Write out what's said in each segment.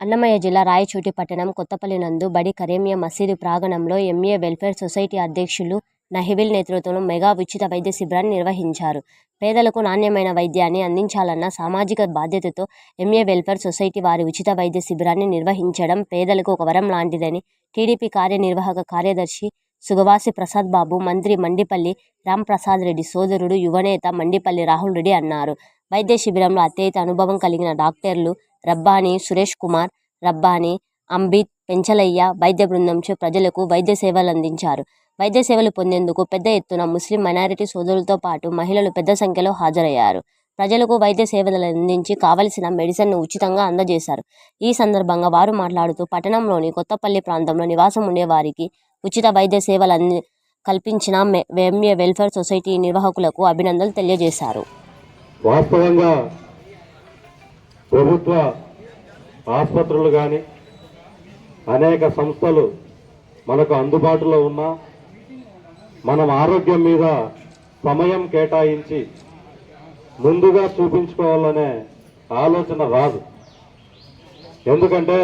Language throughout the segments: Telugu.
అన్నమయ్య జిల్లా రాయచోటి పట్టణం కొత్తపల్లి నందు బడి కరేమియా మసీదు ప్రాంగణంలో ఎంఏ వెల్ఫేర్ సొసైటీ అధ్యక్షులు నహిబిల్ నేతృత్వంలో మెగా ఉచిత వైద్య శిబిరాన్ని నిర్వహించారు. పేదలకు నాణ్యమైన వైద్యాన్ని అందించాలన్న సామాజిక బాధ్యతతో ఎంఏ వెల్ఫేర్ సొసైటీ వారి ఉచిత వైద్య శిబిరాన్ని నిర్వహించడం పేదలకు ఒక వరం లాంటిదని టీడీపీ కార్యనిర్వాహక కార్యదర్శి సుగవాసి ప్రసాద్ బాబు, మంత్రి మండిపల్లి రాంప్రసాదరెడ్డి సోదరుడు, యువనేత మండిపల్లి రాహుల్ రెడ్డి అన్నారు. వైద్య శిబిరంలో అత్యయిత అనుభవం కలిగిన డాక్టర్లు రబ్బాని సురేష్ కుమార్, రబ్బాని అంబిత్, పెంచలయ్య వైద్య బృందంచే ప్రజలకు వైద్య సేవలు అందించారు వైద్య సేవలు పొందేందుకు పెద్ద ఎత్తున ముస్లిం మైనారిటీ సోదరులతో పాటు మహిళలు పెద్ద సంఖ్యలో హాజరయ్యారు. ప్రజలకు వైద్య సేవలు అందించి కావలసిన మెడిసిన్ను ఉచితంగా అందజేశారు. ఈ సందర్భంగా వారు మాట్లాడుతూ పట్టణంలోని కొత్తపల్లి ప్రాంతంలో నివాసం ఉండే వారికి ఉచిత వైద్య సేవలు కల్పించిన ఎంఏ వెల్ఫేర్ సొసైటీ నిర్వాహకులకు అభినందనలు తెలియజేశారు. వాస్తవంగా ప్రభుత్వ ఆసుపత్రులు కానీ అనేక సంస్థలు మనకు అందుబాటులో ఉన్నా మనం ఆరోగ్యం మీద సమయం కేటాయించి ముందుగా చూపించుకోవాలనే ఆలోచన రాదు. ఎందుకంటే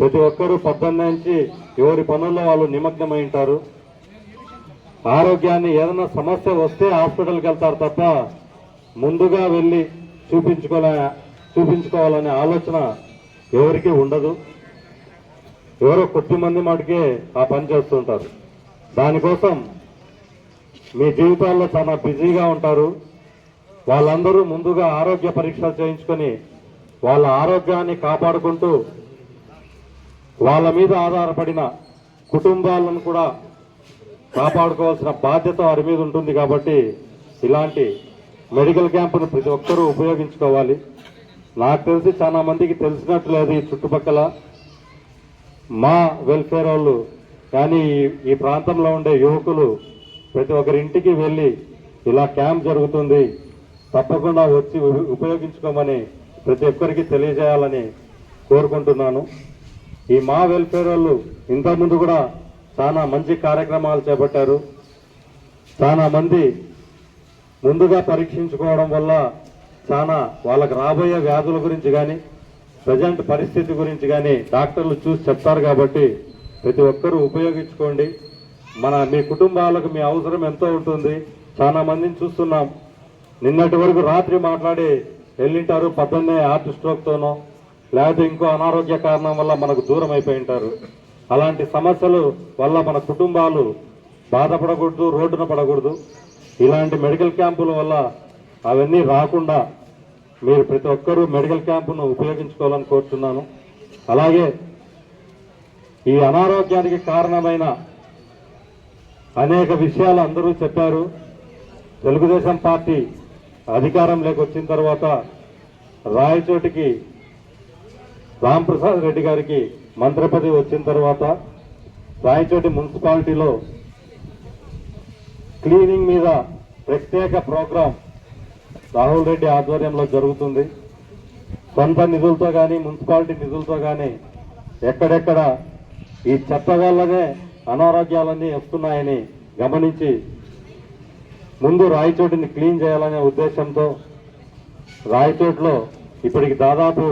ప్రతి ఒక్కరూ పొద్దున్న నుంచి ఎవరి పనుల్లో వాళ్ళు నిమగ్నమై ఉంటారు. ఆరోగ్యాన్ని ఏదైనా సమస్య వస్తే హాస్పిటల్కి వెళ్తారు తప్ప ముందుగా వెళ్ళి చూపించుకోలే చూపించుకోవాలనే ఆలోచన ఎవరికీ ఉండదు. ఎవరో కొద్ది మంది మటుకే ఆ పని చేస్తుంటారు. దానికోసం మీ జీవితాల్లో చాలా బిజీగా ఉంటారు. వాళ్ళందరూ ముందుగా ఆరోగ్య పరీక్షలు చేయించుకొని వాళ్ళ ఆరోగ్యాన్ని కాపాడుకుంటూ వాళ్ళ మీద ఆధారపడిన కుటుంబాలను కూడా కాపాడుకోవాల్సిన బాధ్యత వారి మీద ఉంటుంది కాబట్టి ఇలాంటి మెడికల్ క్యాంపును ప్రతి ఒక్కరూ ఉపయోగించుకోవాలి. నాకు తెలిసి చాలా మందికి తెలిసినట్టు లేదు ఈ చుట్టుపక్కల. మా వెల్ఫేర్ వాళ్ళు కానీ ఈ- ఈ ప్రాంతంలో ఉండే యువకులు ప్రతి ఒక్కరి ఇంటికి వెళ్ళి ఇలా క్యాంప్ జరుగుతుంది. తప్పకుండా వచ్చి ఉపయోగించుకోమని ప్రతి ఒక్కరికి తెలియజేయాలని కోరుకుంటున్నాను. ఈ మా వెల్ఫేర్ వాళ్ళు ఇంతకుముందు కూడా చాలా మంచి కార్యక్రమాలు చేపట్టారు. చాలా మంది ముందుగా పరీక్షించుకోవడం వల్ల చాలా వాళ్ళకి రాబోయే వ్యాధుల గురించి కానీ ప్రజెంట్ పరిస్థితి గురించి కానీ డాక్టర్లు చూసి చెప్తారు కాబట్టి ప్రతి ఒక్కరూ ఉపయోగించుకోండి. మన మీ కుటుంబాలకు మీ అవసరం ఎంతో ఉంటుంది. చాలా మందిని చూస్తున్నాం. నిన్నటి వరకు రాత్రి మాట్లాడి వెళ్ళింటారు పద్దన్నే హార్ట్ స్ట్రోక్తోనో లేకపోతే ఇంకో అనారోగ్య కారణం వల్ల మనకు దూరం అయిపోయి ఉంటారు. అలాంటి సమస్యలు వల్ల మన కుటుంబాలు బాధపడకూడదు రోడ్డున పడకూడదు. ఇలాంటి మెడికల్ క్యాంపుల వల్ల అవన్నీ రాకుండా మీరు ప్రతి ఒక్కరూ మెడికల్ క్యాంపును ఉపయోగించుకోవాలని కోరుతున్నాను. అలాగే ఈ అనారోగ్యానికి కారణమైన అనేక విషయాలు అందరూ చెప్పారు. తెలుగుదేశం పార్టీ అధికారంలోకి వచ్చిన తర్వాత రాయచోటికి రాంప్రసాద్ రెడ్డి గారికి మంత్రి పదవి వచ్చిన తర్వాత రాయచోటి మున్సిపాలిటీలో క్లీనింగ్ మీద ప్రత్యేక ప్రోగ్రాం రాహుల్ రెడ్డి ఆధ్వర్యంలో జరుగుతుంది. సొంత నిధులతో కానీ మున్సిపాలిటీ నిధులతో కానీ ఎక్కడెక్కడ ఈ చెత్త వల్లనే అనారోగ్యాలన్నీ వస్తున్నాయని గమనించి ముందు రాయచోటిని క్లీన్ చేయాలనే ఉద్దేశంతో రాయచోట్లో ఇప్పటికి దాదాపు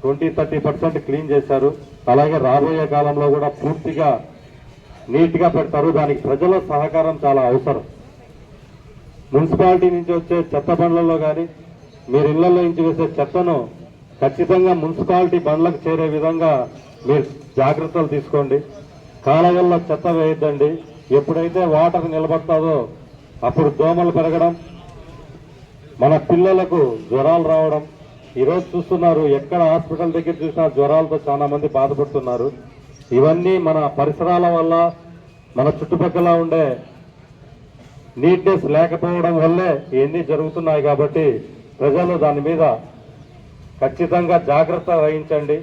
ట్వంటీ థర్టీ పర్సెంట్ క్లీన్ చేశారు. అలాగే రాబోయే కాలంలో కూడా పూర్తిగా నీట్గా పెడతారు. దానికి ప్రజల సహకారం చాలా అవసరం. మున్సిపాలిటీ నుంచి వచ్చే చెత్త బండ్లలో కానీ మీరు ఇళ్ళలో నుంచి వేసే చెత్తను ఖచ్చితంగా మున్సిపాలిటీ బండ్లకు చేరే విధంగా మీరు జాగ్రత్తలు తీసుకోండి. కాలవల్లో చెత్త వేయొద్దండి. ఎప్పుడైతే వాటర్ నిలబడతాదో అప్పుడు దోమలు పెరగడం మన పిల్లలకు జ్వరాలు రావడం. ఈరోజు చూస్తున్నారు ఎక్కడ హాస్పిటల్ దగ్గర చూసినా జ్వరాలతో చాలా మంది బాధపడుతున్నారు. ఇవన్నీ మన పరిసరాల వల్ల మన చుట్టుపక్కల ఉండే నీట్నెస్ లేకపోవడం వల్లే ఇవన్నీ జరుగుతున్నాయి కాబట్టి ప్రజలు దాని మీద ఖచ్చితంగా జాగ్రత్త వహించండి.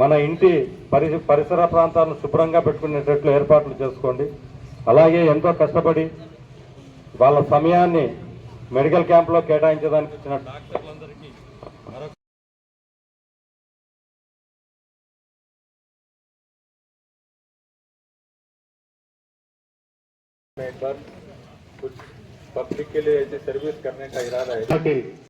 మన ఇంటి పరి పరిసర ప్రాంతాలను శుభ్రంగా పెట్టుకునేటట్లు ఏర్పాట్లు చేసుకోండి. అలాగే ఎంతో కష్టపడి వాళ్ళ సమయాన్ని మెడికల్ క్యాంప్లో కేటాయించడానికి వచ్చిన డాక్టర్లందరికీ में एक बार कुछ पब्लिक के लिए ऐसी सर्विस करने का इरादा है।